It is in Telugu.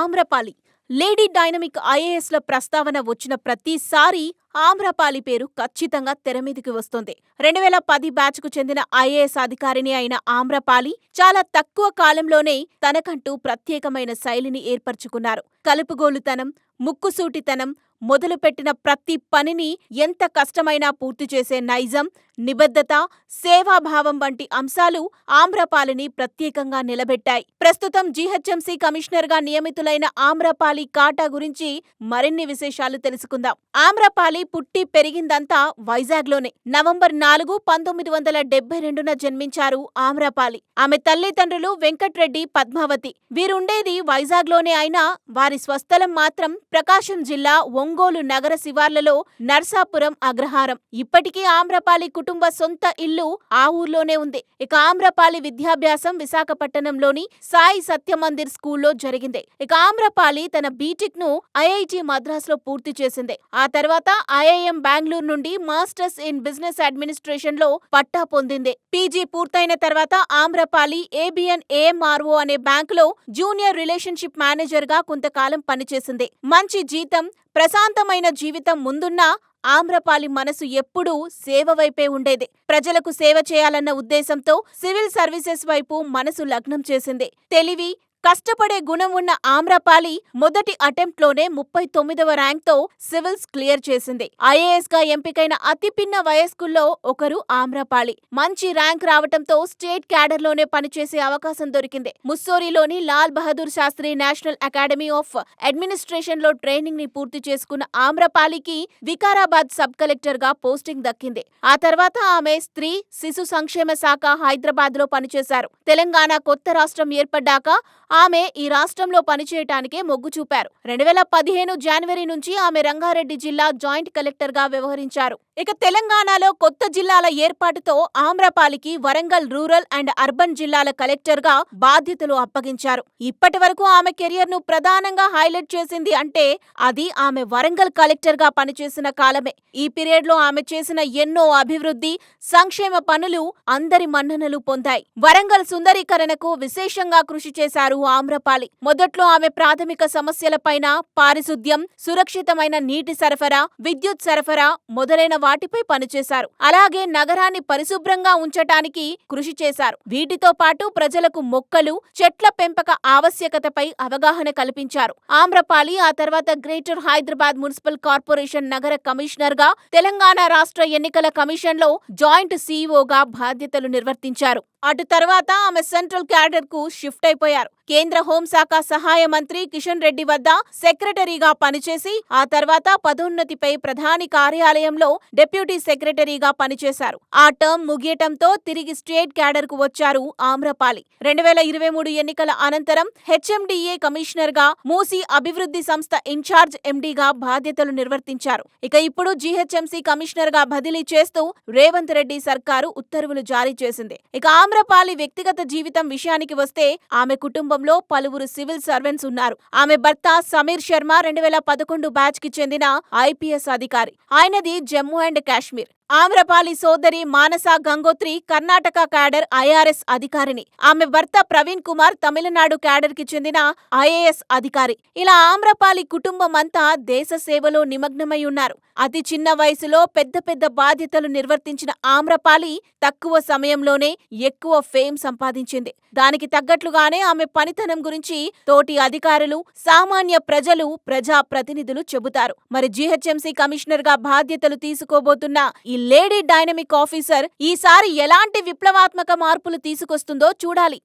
ఆమ్రపాలి. లేడీ డైనమిక్ ఐఏఎస్ల ప్రస్తావన వచ్చిన ప్రతిసారి ఆమ్రపాలి పేరు ఖచ్చితంగా తెరమీదికి వస్తుంది. రెండు వేల పది బ్యాచ్కు చెందిన ఐఏఎస్ అధికారిని అయిన ఆమ్రపాలి చాలా తక్కువ కాలంలోనే తనకంటూ ప్రత్యేకమైన శైలిని ఏర్పరచుకున్నారు. కలుపుగోలుతనం ముక్కుసూటితనం మొదలుపెట్టిన ప్రతి పనిని ఎంత కష్టమైనా పూర్తి చేసే నైజం నిబద్ధత సేవాభావం వంటి అంశాలు ఆమ్రపాలిని ప్రత్యేకంగా నిలబెట్టాయి. ప్రస్తుతం జీహెచ్ఎంసీ కమిషనర్గా నియమితులైన ఆమ్రపాలి కాటా గురించి మరిన్ని విశేషాలు తెలుసుకుందాం. ఆమ్రపాలి పుట్టి పెరిగిందంతా వైజాగ్లోనే. నవంబర్ నాలుగు పంతొమ్మిది వందల డెబ్బై రెండున జన్మించారు ఆమ్రపాలి. ఆమె తల్లిదండ్రులు వెంకట్రెడ్డి పద్మావతి. వీరుండేది వైజాగ్లోనే అయినా వారి స్వస్థలం మాత్రం ప్రకాశం జిల్లా ఒంగోలు నగర శివార్లలో నర్సాపురం అగ్రహారం. ఇప్పటికీ ఆమ్రపాలి కుటుంబ సొంత ఇల్లు ఆ ఊర్లోనే ఉంది. ఇక ఆమ్రపాలి విద్యాభ్యాసం విశాఖపట్నంలోని సాయి సత్యమందిర్ స్కూల్లో జరిగింది. ఇక ఆమ్రపాలి తన బీటెక్ను ఐఐటి మద్రాసులో పూర్తి చేసింది. ఆ తర్వాత ఐఐఎం బెంగళూరు నుండి మాస్టర్స్ ఇన్ బిజినెస్ అడ్మినిస్ట్రేషన్లో పట్టా పొందింది. పీజీ పూర్తయిన తర్వాత ఆమ్రపాలి ఏబిఎన్ ఏఎంఆర్ఓ అనే బ్యాంకులో జూనియర్ రిలేషన్షిప్ మేనేజర్గా కొంతకాలం పనిచేసింది. మంచి జీతం ప్రశాంతమైన జీవితం ముందున్నా ఆమ్రపాలి మనసు ఎప్పుడూ సేవ వైపే ఉండేది. ప్రజలకు సేవ చేయాలన్న ఉద్దేశంతో సివిల్ సర్వీసెస్ వైపు మనసు లగ్నం చేసింది. తెలివి కష్టపడే గుణం ఉన్న ఆమ్రపాలి మొదటి అటెంప్ట్లోనే ముప్పై తొమ్మిదవ ర్యాంక్తో సివిల్స్ క్లియర్ చేసింది. ఐఏఎస్గా ఎంపికైన అతి పిన్న వయస్కుల్లో ఒకరు ఆమ్రపాలి. మంచి ర్యాంక్ రావటంతో స్టేట్ క్యాడర్లోనే పనిచేసే అవకాశం దొరికింది. ముస్సోరిలోని Lal Bahadur Shastri national academy of అడ్మినిస్ట్రేషన్లో ట్రైనింగ్ని పూర్తి చేసుకున్న ఆమ్రపాలికి వికారాబాద్ సబ్ కలెక్టర్గా పోస్టింగ్ దక్కింది. ఆ తర్వాత ఆమె స్త్రీ శిశు సంక్షేమ శాఖ హైదరాబాద్లో పనిచేశారు. తెలంగాణ కొత్త రాష్ట్రం ఏర్పడ్డాక ఆమె ఈ రాష్ట్రంలో పనిచేయటానికే మొగ్గు చూపారు. రెండు వేల పదిహేను జనవరి నుంచి ఆమె రంగారెడ్డి జిల్లా జాయింట్ కలెక్టర్గా వ్యవహరించారు. ఇక తెలంగాణలో కొత్త జిల్లాల ఏర్పాటుతో ఆమ్రపాలికి వరంగల్ రూరల్ అండ్ అర్బన్ జిల్లాల కలెక్టర్గా బాధ్యతలు అప్పగించారు. ఇప్పటి వరకు ఆమె కెరియర్ను ప్రధానంగా హైలైట్ చేసింది అంటే అది ఆమె వరంగల్ కలెక్టర్గా పనిచేసిన కాలమే. ఈ పీరియడ్లో ఆమె చేసిన ఎన్నో అభివృద్ధి సంక్షేమ పనులు అందరి మన్ననలు పొందాయి. వరంగల్ సుందరీకరణకు విశేషంగా కృషి చేశారు ఆమ్రపాలి. మొదట్లో ఆమె ప్రాథమిక సమస్యలపైన పారిశుద్ధ్యం సురక్షితమైన నీటి సరఫరా విద్యుత్ సరఫరా మొదలైన వాటిపై పనిచేశారు. అలాగే నగరాన్ని పరిశుభ్రంగా ఉంచటానికి కృషి చేశారు. వీటితో పాటు ప్రజలకు మొక్కలు చెట్ల పెంపక ఆవశ్యకతపై అవగాహన కల్పించారు. ఆమ్రపాలి ఆ తర్వాత గ్రేటర్ హైదరాబాద్ మున్సిపల్ కార్పొరేషన్ నగర కమిషనర్గా తెలంగాణ రాష్ట్ర ఎన్నికల కమిషన్లో జాయింట్ సీఈఓగా బాధ్యతలు నిర్వర్తించారు. అటు తర్వాత ఆమె సెంట్రల్ క్యాడర్కు షిఫ్ట్ అయిపోయారు. కేంద్ర హోంశాఖ సహాయ మంత్రి కిషన్ రెడ్డి వద్ద సెక్రటరీగా పనిచేసి ఆ తర్వాత పదోన్నతిపై ప్రధాని కార్యాలయంలో డిప్యూటీ సెక్రటరీగా పనిచేశారు. ఆ టర్మ్ ముగియటంతో తిరిగి స్టేట్ క్యాడర్కు వచ్చారు ఆమ్రపాలి. రెండు వేల ఇరవై మూడు ఎన్నికల అనంతరం హెచ్ఎండిఏ కమిషనర్గా మూసీ అభివృద్ధి సంస్థ ఇన్ఛార్జ్ ఎండీగా బాధ్యతలు నిర్వర్తించారు. ఇక ఇప్పుడు జీహెచ్ఎంసీ కమిషనర్గా బదిలీ చేస్తూ రేవంత్ రెడ్డి సర్కారు ఉత్తర్వులు జారీ చేసింది. ఇక ఆమ్రపాలి వ్యక్తిగత జీవితం విషయానికి వస్తే ఆమె కుటుంబంలో పలువురు సివిల్ సర్వెంట్స్ ఉన్నారు. ఆమె భర్త సమీర్ శర్మ రెండు వేల పదకొండు బ్యాచ్కి చెందిన ఐపీఎస్ అధికారి. ఆయనది జమ్మూ అండ్ కాశ్మీర్. ఆమ్రపాలి సోదరి మానస గంగోత్రి కర్ణాటక క్యాడర్ ఐఆర్ఎస్ అధికారిని. ఆమె భర్త ప్రవీణ్ కుమార్ తమిళనాడు క్యాడర్కి చెందిన ఐఏఎస్ అధికారి. ఇలా ఆమ్రపాలి కుటుంబం అంతా దేశ సేవలో నిమగ్నమై ఉన్నారు. అతి చిన్న వయసులో పెద్ద పెద్ద బాధ్యతలు నిర్వర్తించిన ఆమ్రపాలి తక్కువ సమయంలోనే ఎక్కువ ఫేమ్ సంపాదించింది. దానికి తగ్గట్లుగానే ఆమె పనితనం గురించి తోటి అధికారులు సామాన్య ప్రజలు ప్రజా ప్రతినిధులు చెబుతారు. మరి జీహెచ్ఎంసీ కమిషనర్గా బాధ్యతలు తీసుకోబోతున్న ఈ లేడీ డైనమిక్ ఆఫీసర్ ఈసారి ఎలాంటి విప్లవాత్మక మార్పులు తీసుకొస్తుందో చూడాలి.